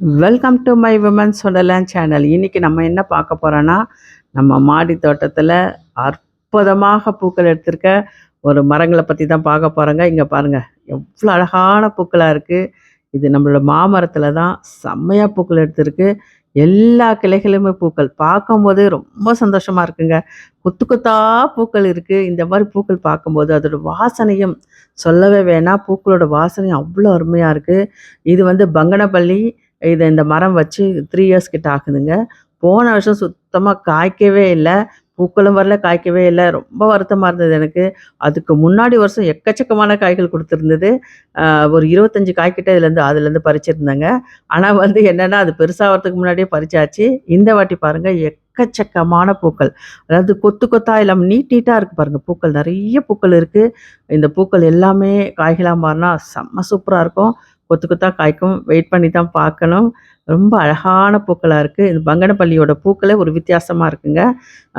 Welcome to my women சொல்லலாம் channel இன்னைக்கு நம்ம என்ன பார்க்க போகிறோன்னா நம்ம மாடி தோட்டத்தில் அற்புதமாக பூக்கள் எடுத்திருக்க ஒரு மரங்களை பற்றி தான் பார்க்க போகிறோங்க இங்கே பாருங்கள் எவ்வளோ அழகான பூக்களாக இருக்குது இது நம்மளோட மாமரத்தில் தான் செம்மையாக பூக்கள் எடுத்திருக்கு. எல்லா கிளைகளுமே பூக்கள். பார்க்கும்போது ரொம்ப சந்தோஷமாக இருக்குங்க. குத்து குத்தா பூக்கள் இருக்குது இந்த மாதிரி பூக்கள் பார்க்கும்போது அதோட வாசனையும் சொல்லவே வேணாம். பூக்களோட வாசனையும் அவ்வளோ அருமையாக இருக்குது இது வந்து பங்கனப்பள்ளி இது இந்த மரம் வச்சு த்ரீ இயர்ஸ் கிட்ட ஆகுதுங்க. போன வருஷம் சுத்தமாக காய்க்கவே இல்லை. பூக்களும் வரல காய்க்கவே இல்லை. ரொம்ப வருத்தமாக இருந்தது எனக்கு. அதுக்கு முன்னாடி வருஷம் எக்கச்சக்கமான காய்கள் கொடுத்துருந்தது. ஒரு இருபத்தஞ்சி காய்கிட்ட இதுலேருந்து அதுலேருந்து பறிச்சிருந்தாங்க. ஆனால் வந்து என்னென்னா அது பெருசாகிறதுக்கு முன்னாடியே பறிச்சாச்சு. இந்த வாட்டி பாருங்கள் எக்கச்சக்கமான பூக்கள். அதாவது கொத்து கொத்தா இல்லாமல் நீட் நீட்டாக இருக்குது பாருங்கள் பூக்கள். நிறைய பூக்கள் இருக்குது இந்த பூக்கள் எல்லாமே காய்களாக மாறினா செம்ம சூப்பராக இருக்கும். கொத்து கொத்தாக காய்க்கும். வெயிட் பண்ணி தான் பார்க்கணும். ரொம்ப அழகான பூக்களாக இருக்குது இது பங்கனப்பள்ளியோட பூக்களே ஒரு வித்தியாசமாக இருக்குங்க.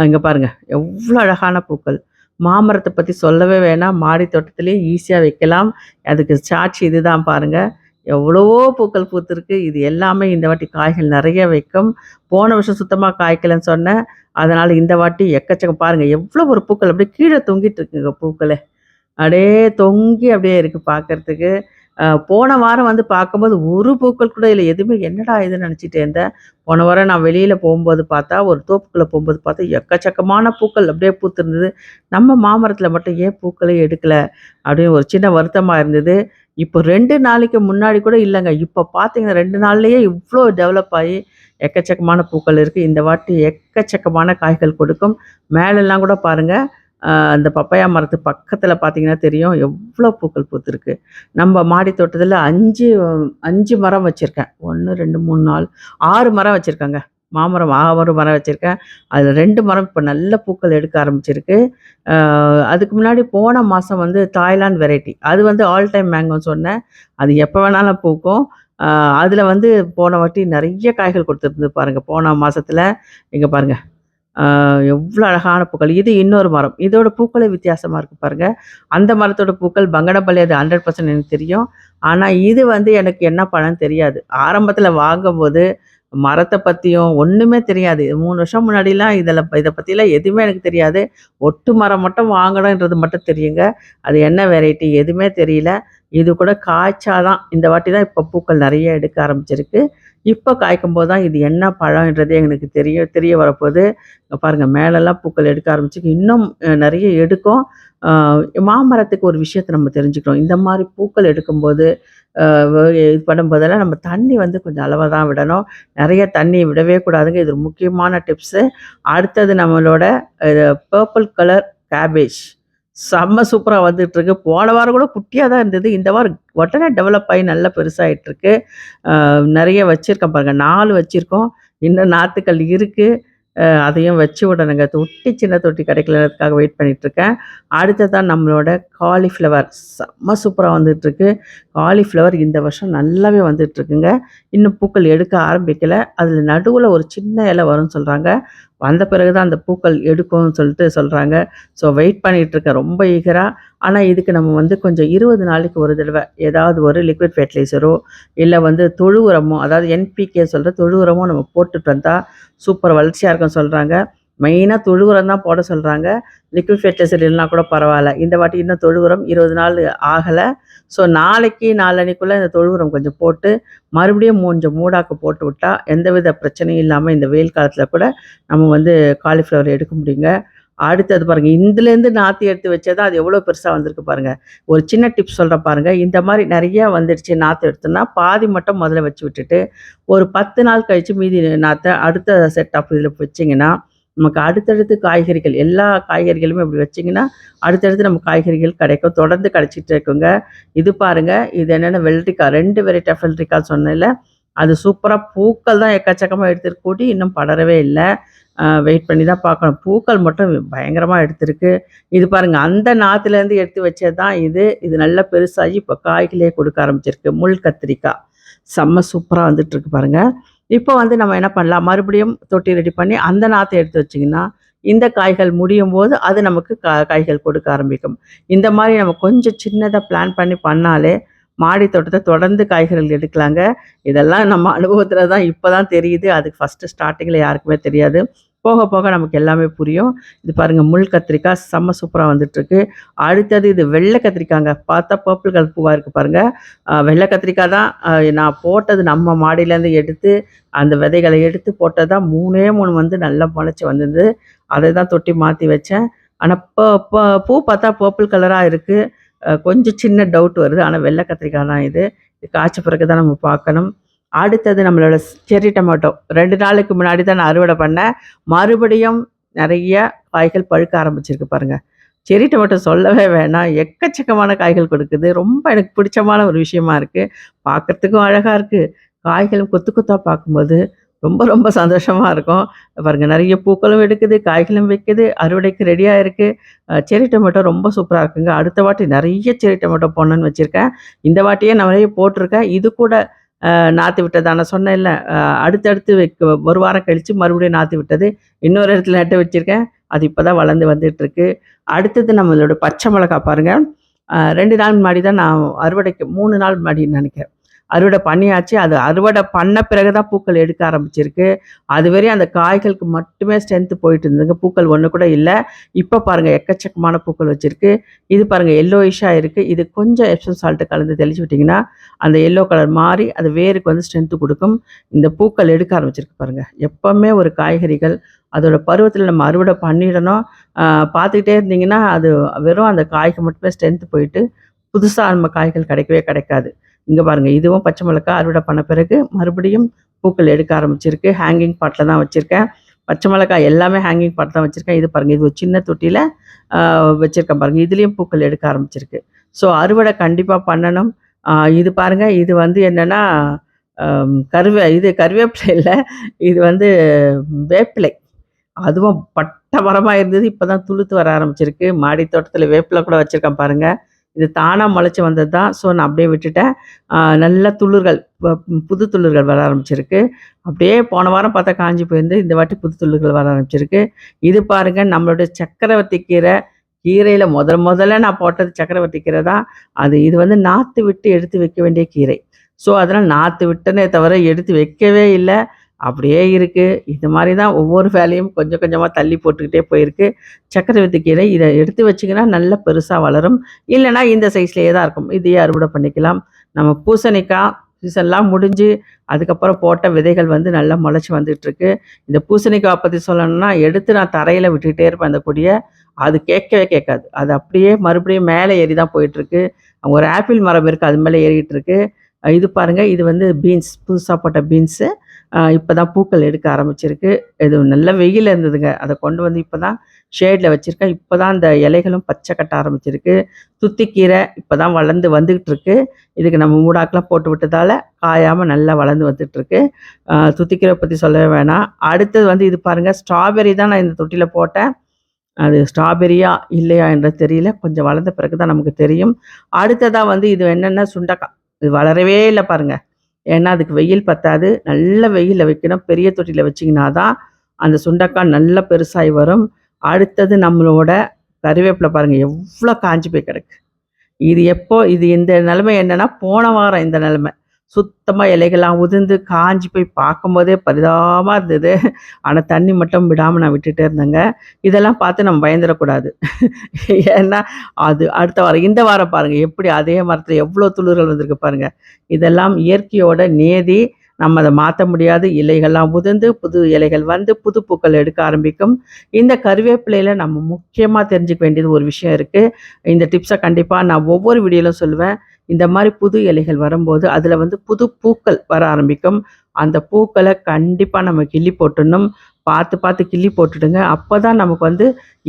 இங்கே பாருங்கள் எவ்வளோ அழகான பூக்கள். மாமரத்தை பற்றி சொல்லவே வேணாம். மாடி தோட்டத்திலே ஈஸியாக வைக்கலாம். அதுக்கு சாட்சி இதுதான் பாருங்கள் எவ்வளவோ பூக்கள் பூத்துருக்கு. இது எல்லாமே இந்த வாட்டி காய்கள் நிறைய வைக்கும். போன வருஷம் சுத்தமாக காய்க்கலன்னு சொன்னேன். அதனால் இந்த வாட்டி எக்கச்சக்கம் பாருங்கள் எவ்வளோ ஒரு பூக்கள் அப்படியே கீழே தொங்கிட்டு இருக்குங்க பூக்களை. அப்படியே தொங்கி அப்படியே இருக்குது பார்க்கறதுக்கு. போன வாரம் வந்து பார்க்கும்போது ஒரு பூக்கள் கூட இல்லை. எதுவுமே என்னடா இதுன்னு நினச்சிட்டு இருந்தேன் போன வாரம் நான் வெளியில் போகும்போது பார்த்தா ஒரு தோப்புக்குள்ளே போகும்போது பார்த்தா எக்கச்சக்கமான பூக்கள் அப்படியே பூத்துருந்தது. நம்ம மாமரத்தில் மட்டும் ஏன் பூக்களே எடுக்கலை? அப்படின்னு ஒரு சின்ன வருத்தமாக இருந்தது. இப்போ ரெண்டு நாளைக்கு முன்னாடி கூட இல்லைங்க. இப்போ பார்த்தீங்கன்னா ரெண்டு நாள்லையே இவ்வளோ டெவலப் ஆகி எக்கச்சக்கமான பூக்கள் இருக்குது இந்த வாட்டி எக்கச்சக்கமான காய்கள் கொடுக்கும். மேலெல்லாம் கூட பாருங்கள் அந்த பப்பாயா மரத்து பக்கத்தில் பார்த்தீங்கன்னா தெரியும். எவ்வளோ பூக்கள் பூத்துருக்கு. நம்ம மாடி தோட்டத்தில் அஞ்சு அஞ்சு மரம் வச்சுருக்கேன். ஒன்று ரெண்டு மூணு நாலு ஆறு மரம் வச்சுருக்கேங்க. மாமரம் ஆறு மரம் வச்சுருக்கேன். அதில் ரெண்டு மரம் இப்போ நல்ல பூக்கள் எடுக்க ஆரம்பிச்சிருக்கு. அதுக்கு முன்னாடி போன மாதம் வந்து தாய்லாந்து வெரைட்டி. அது வந்து ஆல் டைம் மேங்கோன்னு சொன்னேன். அது எப்போ வேணாலும் பூக்கும். அதில் வந்து போன வாட்டி நிறைய காய்கள் கொடுத்துருந்து பாருங்கள் போன மாதத்தில் இங்கே பாருங்கள் எவ்வளோ அழகான பூக்கள். இது இன்னொரு மரம். இதோட பூக்களே வித்தியாசமாக இருக்குது பாருங்கள் அந்த மரத்தோட பூக்கள் பங்கனப்பள்ளி அது ஹண்ட்ரட் பர்சன்ட் எனக்கு தெரியும். ஆனால் இது வந்து எனக்கு என்ன பழம் தெரியாது. ஆரம்பத்தில் வாங்கும்போது மரத்தை பற்றியும் ஒன்றுமே தெரியாது. மூணு வருஷம் முன்னாடிலாம் இதில் இதை பற்றிலாம் எதுவுமே எனக்கு தெரியாது. ஒட்டு மரம் மட்டும் வாங்கணுன்றது மட்டும் தெரியுங்க. அது என்ன வெரைட்டி எதுவுமே தெரியல. இது கூட காய்ச்சாதான். இந்த வாட்டி தான் இப்போ பூக்கள் நிறைய எடுக்க ஆரம்பிச்சிருக்கு. இப்போ காய்க்கும் போது தான் இது என்ன பழம்ன்றதே எங்களுக்கு தெரிய தெரிய வரப்போகுது. பாருங்கள் மேலெல்லாம் பூக்கள் எடுக்க ஆரம்பிச்சிருக்கு. இன்னும் நிறைய எடுக்கும். மாமரத்துக்கு ஒரு விஷயத்தை நம்ம தெரிஞ்சுக்கிறோம். இந்த மாதிரி பூக்கள் எடுக்கும்போது இது பண்ணும்போதெல்லாம் நம்ம தண்ணி வந்து கொஞ்சம் அளவாக தான் விடணும். நிறைய தண்ணி விடவே கூடாதுங்க. இது முக்கியமான டிப்ஸு அடுத்தது நம்மளோட பர்பிள் கலர் கேபேஜ் செம்ம சூப்பராக வந்துட்டு இருக்கு போன வாரம் கூட குட்டியாக தான் இருந்தது. இந்த வாரம் உடனே டெவலப் ஆகி நல்லா பெருசாகிட்டு இருக்கு நிறைய வச்சுருக்கேன் பாருங்கள் நாலு வச்சுருக்கோம். இன்னும் நாற்றுக்கள் இருக்குது அதையும் வச்சு விடணுங்க தொட்டி சின்ன தொட்டி கிடைக்கலதுக்காக வெயிட் பண்ணிகிட்ருக்கேன் இருக்கேன் அடுத்ததான் நம்மளோட காலிஃப்ளவர் செம்ம சூப்பராக வந்துட்டுருக்கு. காலிஃப்ளவர் இந்த வருஷம் நல்லாவே வந்துட்டுருக்குங்க. இன்னும் பூக்கள் எடுக்க ஆரம்பிக்கலை. அதில் நடுவில் ஒரு சின்ன இலை வரும்னு சொல்கிறாங்க வந்த பிறகு தான் அந்த பூக்கள் எடுக்கும்னு சொல்லிட்டு சொல்கிறாங்க ஸோ வெயிட் பண்ணிகிட்ருக்கேன் இருக்கேன் ரொம்ப ஈகராக ஆனால் இதுக்கு நம்ம வந்து கொஞ்சம் இருபது நாளைக்கு ஒரு தடவை ஏதாவது ஒரு லிக்விட் ஃபெர்டிலைசரோ இல்லை வந்து தொழு உரமோ அதாவது என்பிகே சொல்கிற தொழு உரமோ நம்ம போட்டுட்டு வந்தால் சூப்பர் வளர்ச்சியாக இருக்கும்னு சொல்கிறாங்க மெயினாக தொழு உரம் தான் போட சொல்கிறாங்க லிக்விட் ஃபெர்டிலைசர் இல்லைனா கூட பரவாயில்ல. இந்த வாட்டி இன்னும் தொழு உரம் இருபது நாள் ஆகலை. ஸோ நாளைக்கு நாளன்னைக்குள்ளே இந்த தொழு உரம் கொஞ்சம் போட்டு மறுபடியும் கொஞ்சம் மூடாக்கு போட்டு விட்டால் எந்தவித பிரச்சனையும் இல்லாமல் இந்த வெயில் காலத்தில் கூட நம்ம வந்து காலிஃப்ளவர் எடுக்க முடியுங்க. அடுத்தது பாருங்கள் இதுலேருந்து நாற்று எடுத்து வச்சதா அது எவ்வளோ பெருசாக வந்திருக்கு பாருங்கள் ஒரு சின்ன டிப்ஸ் சொல்கிறேன் பாருங்கள் இந்த மாதிரி நிறைய வந்துடுச்சு நாற்று எடுத்தோன்னா பாதி மட்டும் முதல்ல வச்சு விட்டுட்டு ஒரு பத்து நாள் கழித்து மீதி நாற்றை அடுத்த செட் ஆஃப் இதில் வச்சிங்கன்னா நமக்கு அடுத்தடுத்து காய்கறிகள் எல்லா காய்கறிகளுமே இப்படி வச்சிங்கன்னா அடுத்தடுத்து நம்ம காய்கறிகள் கிடைக்கும் தொடர்ந்து கிடைச்சிட்டு இருக்குங்க. இது பாருங்க இது என்னென்ன வெள்ளரிக்காய் ரெண்டு வெரைட்டி ஆஃப் வெள்ளரிக்காய் சொன்னேன்ல. அது சூப்பராக பூக்கள் தான் எக்கச்சக்கமாக எடுத்துருக்கு கூட்டி இன்னும் படரவே இல்லை. வெயிட் பண்ணி தான் பார்க்கணும். பூக்கள் மட்டும் பயங்கரமாக எடுத்திருக்கு. இது பாருங்கள் அந்த நாற்றுலேருந்து எடுத்து வச்சது தான் இது. இது நல்லா பெருசாகி இப்போ காய்களே கொடுக்க ஆரம்பிச்சிருக்கு. முள் கத்திரிக்காய். செம்ம சூப்பராக வந்துட்டுருக்கு பாருங்கள் இப்போ வந்து நம்ம என்ன பண்ணலாம் மறுபடியும் தொட்டி ரெடி பண்ணி அந்த நாற்றை எடுத்து வச்சிங்கன்னா இந்த காய்கள் முடியும் போது அது நமக்கு கா காய்கள் கொடுக்க ஆரம்பிக்கும் இந்த மாதிரி நம்ம கொஞ்சம் சின்னதாக பிளான் பண்ணி பண்ணாலே மாடி தோட்டத்தை தொடர்ந்து காய்கறிகள் எடுக்கலாங்க. இதெல்லாம் நம்ம அனுபவத்தில் தான் இப்போ தான் தெரியுது. அதுக்கு ஃபஸ்ட்டு ஸ்டார்டிங்கில் யாருக்குமே தெரியாது. போக போக நமக்கு எல்லாமே புரியும். இது பாருங்கள் முள் கத்திரிக்காய் செம்ம சூப்பராக வந்துட்டுருக்கு. அடுத்தது இது வெள்ளை கத்திரிக்காங்க. பார்த்தா பர்பிள் கலர் பூவாக இருக்குது பாருங்கள் வெள்ளை கத்திரிக்காய் தான் நான் போட்டது நம்ம மாடியிலேருந்து எடுத்து, அந்த விதைகளை எடுத்து போட்டது தான் 3ஏ 3 வந்து நல்லா முளைச்சி வந்தது. அதை தான் தொட்டி மாற்றி வச்சேன். ஆனால் இப்போ பூ பார்த்தா பர்பிள் கலராக இருக்குது கொஞ்சம் சின்ன டவுட் வருது. ஆனால் வெள்ளை கத்திரிக்காய் தான் இது காய்ச்ச பிறகு தான் நம்ம பார்க்கணும். அடுத்தது நம்மளோட செரி டொமேட்டோ. ரெண்டு நாளுக்கு முன்னாடி தான் நான் அறுவடை பண்ணேன். மறுபடியும் நிறைய காய்கள் பழுக்க ஆரம்பிச்சிருக்கு பாருங்க. செரி டொமேட்டோ சொல்லவே வேணாம். எக்கச்சக்கமான காய்கள் கொடுக்குது. ரொம்ப எனக்கு பிடிச்சமான ஒரு விஷயமா இருக்குது பார்க்கறதுக்கும் அழகாக இருக்குது காய்களும் கொத்து கொத்தாக பார்க்கும்போது ரொம்ப ரொம்ப சந்தோஷமாக இருக்கும். பாருங்கள் நிறைய பூக்களும் எடுக்குது, காய்களும் வைக்குது, அறுவடைக்கு ரெடியாக இருக்குது செரி டொமேட்டோ ரொம்ப சூப்பராக இருக்குங்க. அடுத்த வாட்டி நிறைய செரி டொமேட்டோ போடணுன்னு வச்சுருக்கேன் இந்த வாட்டியே நிறைய போட்டிருக்கேன் இது கூட நாற்று விட்டதான சொன்னேன் இல்லை அடுத்தடுத்து வைக்க ஒரு வாரம் கழித்து மறுபடியும் நாற்று விட்டது. இன்னொரு இடத்துல நட்டு வச்சுருக்கேன் அது இப்போ தான் வளர்ந்து வந்துட்டுருக்கு. அடுத்தது நம்மளோட பச்சை மிளகா பாருங்கள் ரெண்டு நாள் முன்னாடி தான் நான் அறுவடைக்கு மூணு நாள் முன்னாடின்னு நினைக்கிறேன் அறுவடை பண்ணியாச்சு. அது அறுவடை பண்ண பிறகு தான் பூக்கள் எடுக்க ஆரம்பிச்சிருக்கு. அதுவரையும் அந்த காய்களுக்கு மட்டுமே ஸ்ட்ரென்த்து போயிட்டு இருந்ததுங்க. பூக்கள் ஒன்று கூட இல்லை இப்போ பாருங்கள் எக்கச்சக்கமான பூக்கள் வச்சுருக்கு இது பாருங்கள் எல்லோயிஷாக இருக்குது இது கொஞ்சம் எப்சம் சால்ட்டு கலந்து தெளிச்சு விட்டிங்கன்னா அந்த எல்லோ கலர் மாறி அது வேருக்கு வந்து ஸ்ட்ரென்த்து கொடுக்கும் இந்த பூக்கள் எடுக்க ஆரம்பிச்சிருக்கு பாருங்கள் எப்போவுமே ஒரு காய்கறிகள் அதோட பருவத்தில் நம்ம அறுவடை பண்ணிடணும். பார்த்துக்கிட்டே இருந்தீங்கன்னா, அது வெறும் அந்த காய்க்கு மட்டுமே ஸ்ட்ரென்த்து போயிட்டு, புதுசாக நம்ம காய்கள் கிடைக்கவே கிடைக்காது. இங்கே பாருங்கள் இதுவும் பச்சை மிளகா அறுவடை பண்ண பிறகு மறுபடியும் பூக்கள் எடுக்க ஆரம்பிச்சிருக்கு. ஹேங்கிங் பாட்டில் தான் வச்சுருக்கேன் பச்சை மிளகாய் எல்லாமே ஹேங்கிங் பாட்டில் தான் வச்சுருக்கேன் இது பாருங்கள் இது ஒரு சின்ன தொட்டியில் வச்சுருக்கேன் வச்சிருக்கேன் இதுலேயும் பூக்கள் எடுக்க ஆரம்பிச்சிருக்கு. ஸோ அறுவடை கண்டிப்பாக பண்ணணும். இது பாருங்க இது வந்து என்னென்னா கருவே இது கருவேப்பிலை இல்லை இது வந்து வேப்பிலை. அதுவும் பட்ட மரமாக இருந்தது. இப்போ தான் துளுத்து வர ஆரம்பிச்சிருக்கு. மாடி தோட்டத்தில் வேப்பிலை கூட வச்சுருக்கேன் பாருங்கள் இது தானாக முளைச்சி வந்தது தான். ஸோ நான் அப்படியே விட்டுட்டேன். நல்ல துளிர்கள் புது துளிர்கள் வர ஆரம்பிச்சிருக்கு. அப்படியே போன வாரம் பார்த்தா காஞ்சி போயிருந்து. இந்த வாட்டி புது துளிர்கள் வர ஆரம்பிச்சிருக்கு. இது பாருங்கள் நம்மளுடைய சக்கரவர்த்தி கீரை. கீரையில் முதல் முதல்ல நான் போட்டது சக்கரவர்த்தி கீரை தான். அது இது வந்து நாற்று விட்டு எடுத்து வைக்க வேண்டிய கீரை. ஸோ அதனால் நாற்று விட்டனே தவிர எடுத்து வைக்கவே இல்லை அப்படியே இருக்குது இது மாதிரி தான் ஒவ்வொரு வேலையும் கொஞ்சம் கொஞ்சமாக தள்ளி போட்டுக்கிட்டே போயிருக்கு. சக்கரவர்த்தி கீரை இதை எடுத்து வச்சீங்கன்னா நல்லா பெருசாக வளரும். இல்லைனா இந்த சைஸ்லேயே தான் இருக்கும். இதையே அறுவடை பண்ணிக்கலாம். நம்ம பூசணிக்காய் சீசன்லாம் முடிஞ்சு, அதுக்கப்புறம் போட்ட விதைகள் வந்து நல்லா முளைச்சி வந்துட்டுருக்கு. இந்த பூசணிக்காய் பற்றி சொல்லணும்னா, எடுத்து நான் தரையில் விட்டுக்கிட்டே இருப்பேன் அந்த கொடியை அது கேட்கவே கேட்காது. அது அப்படியே மறுபடியும் மேலே ஏறி தான் போயிட்டுருக்கு. ஒரு ஆப்பிள் மரம் இருக்குது அது மேலே ஏறிக்கிட்டு இருக்கு. இது பாருங்கள் இது வந்து பீன்ஸ் புதுசாக போட்ட பீன்ஸு. இப்போ தான் பூக்கள் எடுக்க ஆரம்பிச்சிருக்கு. இது நல்ல வெயில் இருந்ததுங்க. அதை கொண்டு வந்து இப்போ தான் ஷேடில் வச்சுருக்கேன் இப்போ தான் அந்த இலைகளும் பச்சை கட்ட ஆரம்பிச்சிருக்கு. துத்திக்கீரை இப்போ தான் வளர்ந்து வந்துக்கிட்டு இருக்கு. இதுக்கு நம்ம மூடாக்கெலாம் போட்டு விட்டதால, காயாமல் நல்லா வளர்ந்து வந்துட்டுருக்கு. துத்திக்கீரை பற்றி சொல்லவே வேணாம். அடுத்தது வந்து இது பாருங்க ஸ்ட்ராபெர்ரி தான் நான் இந்த தொட்டியில் போட்டேன். அது ஸ்ட்ராபெரியா இல்லையா என்று தெரியல. கொஞ்சம் வளர்ந்த பிறகு தான் நமக்கு தெரியும். அடுத்ததாக வந்து இது என்னென்ன சுண்டக்காய். இது வளரவே இல்லை பாருங்கள் ஏன்னா அதுக்கு வெயில் பத்தாது. நல்ல வெயிலில் வைக்கணும். பெரிய தொட்டியில் வச்சீங்கன்னா தான், அந்த சுண்டக்காய் நல்லா பெருசாகி வரும். அடுத்தது நம்மளோட கருவேப்பிலை பாருங்கள் எவ்வளோ காஞ்சு போய் கிடக்கு. இது எப்போ இது இந்த நிலைமை என்னென்னா போன வாரம் இந்த நிலைமை. சுத்தமாக இலைகள்லாம் உதிர்ந்து காஞ்சு போய் பார்க்கும்போதே பரிதாபமாக இருந்தது. ஆனால் தண்ணி மட்டும் விடாமல் நான் விட்டுட்டே இருந்தேங்க. இதெல்லாம் பார்த்து நம்ம பயந்துடக்கூடாது ஏன்னா, அது அடுத்த வாரம் இந்த வாரம் பாருங்கள் எப்படி அதே மரத்தில் எவ்வளோ துளிர்கள் வந்திருக்கு பாருங்கள் இதெல்லாம் இயற்கையோட நேதி நம்ம அதை மாற்ற முடியாது. இலைகள்லாம் உதிர்ந்து, புது இலைகள் வந்து, புது பூக்கள் எடுக்க ஆரம்பிக்கும். இந்த கருவேப்பிலையில் நம்ம முக்கியமாக தெரிஞ்சுக்க வேண்டியது ஒரு விஷயம் இருக்குது இந்த டிப்ஸை கண்டிப்பாக நான் ஒவ்வொரு வீடியோவிலும் சொல்லுவேன். இந்த மாதிரி புது இலைகள் வரும்போது, அதில் வந்து புது பூக்கள் வர ஆரம்பிக்கும். அந்த பூக்களை கண்டிப்பாக நம்ம கிள்ளி போட்டுடணும். பார்த்து பார்த்து கிள்ளி போட்டுடுங்க. அப்போ தான் நமக்கு வந்து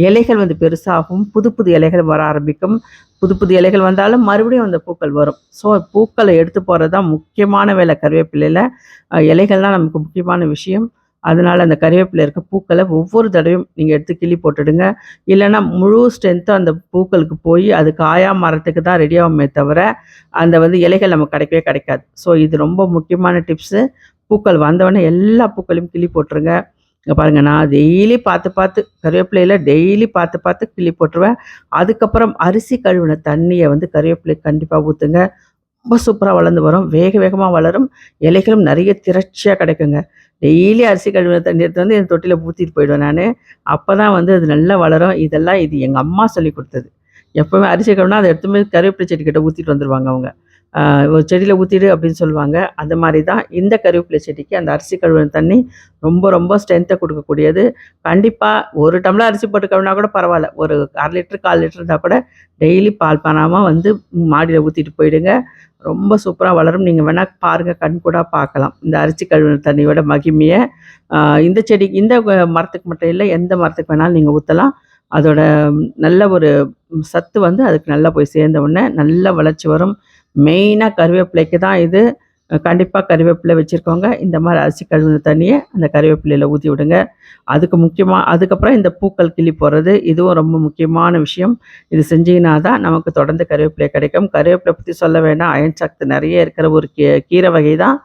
இலைகள் வந்து பெருசாகும். புது புது இலைகள் வர ஆரம்பிக்கும். புது புது இலைகள் வந்தாலும் மறுபடியும் அந்த பூக்கள் வரும். ஸோ பூக்களை எடுத்து போகிறது தான் முக்கியமான வேலை கறிவேப்பிலையில. இலைகள்லாம் இலைகள் தான் நமக்கு முக்கியமான விஷயம். அதனால் அந்த கறிவேப்பிலை இருக்க பூக்களை ஒவ்வொரு தடவையும் நீங்கள் எடுத்து கிள்ளி போட்டுடுங்க. இல்லைன்னா முழு ஸ்ட்ரென்த்தும் அந்த பூக்களுக்கு போய், அது காயா மரத்துக்கு தான் ரெடி ஆகுமே தவிர, அந்த வந்து இலைகள் நமக்கு கிடைக்கவே கிடைக்காது. ஸோ இது ரொம்ப முக்கியமான டிப்ஸு. பூக்கள் வந்தவொடனே எல்லா பூக்களையும் கிள்ளி போட்டுருங்க. இங்கே பாருங்கள் நான் டெய்லி பார்த்து பார்த்து கருவேப்பிலையில் டெய்லி பார்த்து பார்த்து கிள்ளி போட்டுருவேன். அதுக்கப்புறம் அரிசி கழுவின தண்ணியை வந்து கருவேப்பிலை கண்டிப்பாக ஊற்றுங்க ரொம்ப சூப்பராக வளர்ந்து வரும். வேக வேகமாக வளரும். இலைகளும் நிறைய திரட்சியாக கிடைக்குங்க. டெய்லி அரிசி கழுவின தண்ணி எடுத்து வந்து என் தொட்டியில் ஊற்றிட்டு போயிடுவேன் நான் அப்போ தான் வந்து அது நல்லா வளரும். இதெல்லாம் இது எங்கள் அம்மா சொல்லி கொடுத்தது எப்பவுமே அரிசி கழுவுனா அதை எடுத்துமே போய் கருவேப்பிலை செடி கிட்ட வந்துடுவாங்க அவங்க. ஒரு செடியில் ஊற்றிடு அப்படின்னு சொல்லுவாங்க. அந்த மாதிரி தான் இந்த கருவேப்பிலை செடிக்கு அந்த அரிசி கழுவின தண்ணி ரொம்ப ரொம்ப ஸ்ட்ரென்த்தை கொடுக்கக்கூடியது கண்டிப்பாக ஒரு டம்ளர் அரிசி போட்டு கழுவினா கூட பரவாயில்ல ஒரு அரை லிட்டர், 1/4 லிட்டர் இருந்தால் கூட டெய்லி பால் பண்ணாமல் வந்து மாடியில் ஊற்றிட்டு போயிடுங்க. ரொம்ப சூப்பராக வளரும். நீங்கள் வேணால் பாருங்கள் கண் கூட பார்க்கலாம். இந்த அரிசி கழுவின தண்ணியோட மகிமையை இந்த செடி இந்த மரத்துக்கு மட்டும் இல்லை எந்த மரத்துக்கு வேணாலும் நீங்கள் ஊற்றலாம் அதோட நல்ல ஒரு சத்து வந்து அதுக்கு நல்லா போய் சேர்ந்த உடனே நல்லா வளர்ச்சி வரும். மெயினாக கருவேப்பிலைக்கு தான் இது. கண்டிப்பாக கருவேப்பிலை வச்சுருக்கோங்க இந்த மாதிரி அரிசி கழுவின தண்ணியை அந்த கருவேப்பிலையில் ஊற்றி விடுங்க. அதுக்கு முக்கியமாக அதுக்கப்புறம் இந்த பூக்கள் கிள்ளி போடுறது. இதுவும் ரொம்ப முக்கியமான விஷயம். இது செஞ்சீங்கன்னா தான் நமக்கு தொடர்ந்து கருவேப்பிலை கிடைக்கும். கருவேப்பிலை பற்றி சொல்ல வேண்டாம். அயன் சக்தி நிறைய இருக்கிற ஒரு கீ கீரை வகை தான்.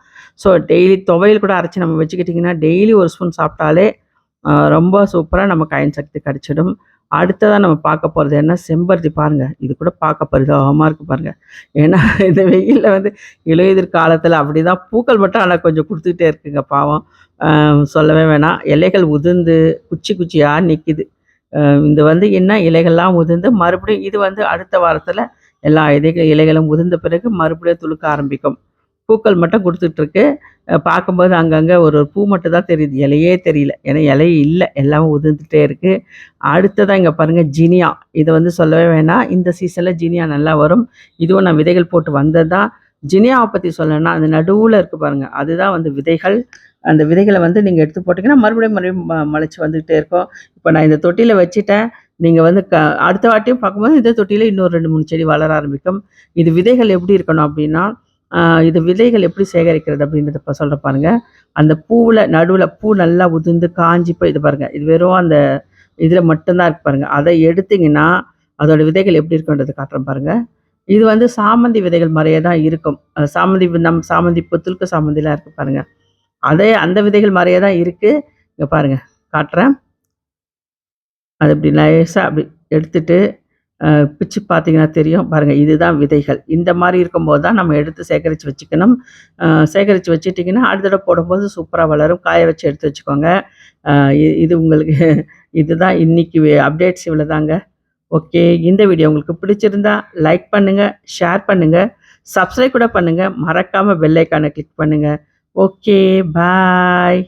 ஸோ டெய்லி துவையல் கூட அரைச்சி நம்ம வச்சுக்கிட்டிங்கன்னா டெய்லி ஒரு ஸ்பூன் சாப்பிட்டாலே ரொம்ப சூப்பராக நமக்கு அயன் சக்தி கிடச்சிடும் அடுத்ததாக நம்ம பார்க்க போகிறது என்ன, செம்பருத்தி பாருங்கள் இது கூட பார்க்க பரிதாபமாக இருக்கு பாருங்கள் ஏன்னா இந்த வெயிலில் வந்து இலையுதிர் அப்படி தான் பூக்கள் மட்டும் ஆனால் கொஞ்சம் கொடுத்துக்கிட்டே இருக்குங்க பாவம். சொல்லவே வேணாம். இலைகள் உதிர்ந்து குச்சி குச்சியாக நிற்கிது இது வந்து என்ன இலைகள்லாம் உதிர்ந்து மறுபடியும் இது வந்து அடுத்த வாரத்தில் எல்லா இலைக இலைகளும் உதிர்ந்த பிறகு மறுபடியும் துளுக்க ஆரம்பிக்கும். பூக்கள் மட்டும் கொடுத்துட்ருக்கு பார்க்கும்போது அங்கங்கே ஒரு பூ மட்டும் தான் தெரியுது. இலையே தெரியல. ஏன்னா இலை இல்லை எல்லாமே உதிர்ந்துட்டே இருக்குது அடுத்ததான் இங்கே பாருங்கள் ஜினியா. இதை வந்து சொல்லவே வேணாம். இந்த சீசனில் ஜினியா நல்லா வரும். இதுவும் நான் விதைகள் போட்டு வந்தது தான். ஜினியாவை பற்றி சொல்லணும்னா, அந்த நடுவில் இருக்குது பாருங்கள் அதுதான் வந்து விதைகள். அந்த விதைகளை வந்து நீங்கள் எடுத்து போட்டிங்கன்னா மறுபடியும் மறுபடியும் ம வந்துக்கிட்டே வந்துகிட்டே இருக்கும். இப்போ நான் இந்த தொட்டியில் வச்சுட்டேன். நீங்கள் வந்து க அடுத்த வாட்டியும் பார்க்கும்போது இதே தொட்டியில் இன்னும் 2, 3 செடி வளர ஆரம்பிக்கும். இது விதைகள் எப்படி இருக்கணும் அப்படின்னா, இது விதைகள் எப்படி சேகரிக்கிறது அப்படின்றத இப்போ சொல்கிற பாருங்கள் அந்த பூவில் நடுவில் பூ நல்லா உதிர்ந்து காஞ்சு போய் இது பாருங்கள் இது வெறும் அந்த இதில் மட்டும்தான் இருக்கு பாருங்கள் அதை எடுத்தீங்கன்னா, அதோட விதைகள் எப்படி இருக்குன்றது காட்டுறேன் பாருங்க. இது வந்து சாமந்தி விதைகள் மாதிரியே தான் இருக்கும். சாமந்தி நம் சாமந்தி புத்துலுக்கு சாமந்திலாம் இருக்கு பாருங்கள் அதே அந்த விதைகள் மாதிரியே தான் இருக்குது இங்கே பாருங்கள் காட்டுறேன். அது இப்படி லேசாக அப்படி எடுத்துட்டு, பிச்சு பார்த்தீங்கன்னா தெரியும். பாருங்கள் இதுதான் விதைகள். இந்த மாதிரி இருக்கும்போது தான் நம்ம எடுத்து சேகரித்து வச்சுக்கணும். சேகரித்து வச்சுட்டிங்கன்னா அடுத்த போடும்போது சூப்பராக வளரும். காய வச்சு எடுத்து வச்சுக்கோங்க. இது உங்களுக்கு இதுதான் இன்னைக்கு அப்டேட்ஸ் இவ்வளோதாங்க. ஓகே. இந்த வீடியோ உங்களுக்கு பிடிச்சிருந்தா லைக் பண்ணுங்கள் ஷேர் பண்ணுங்கள் சப்ஸ்கிரைப் கூட பண்ணுங்கள் மறக்காமல் பெல்லைக்கானை கிளிக் பண்ணுங்கள் ஓகே. பாய்.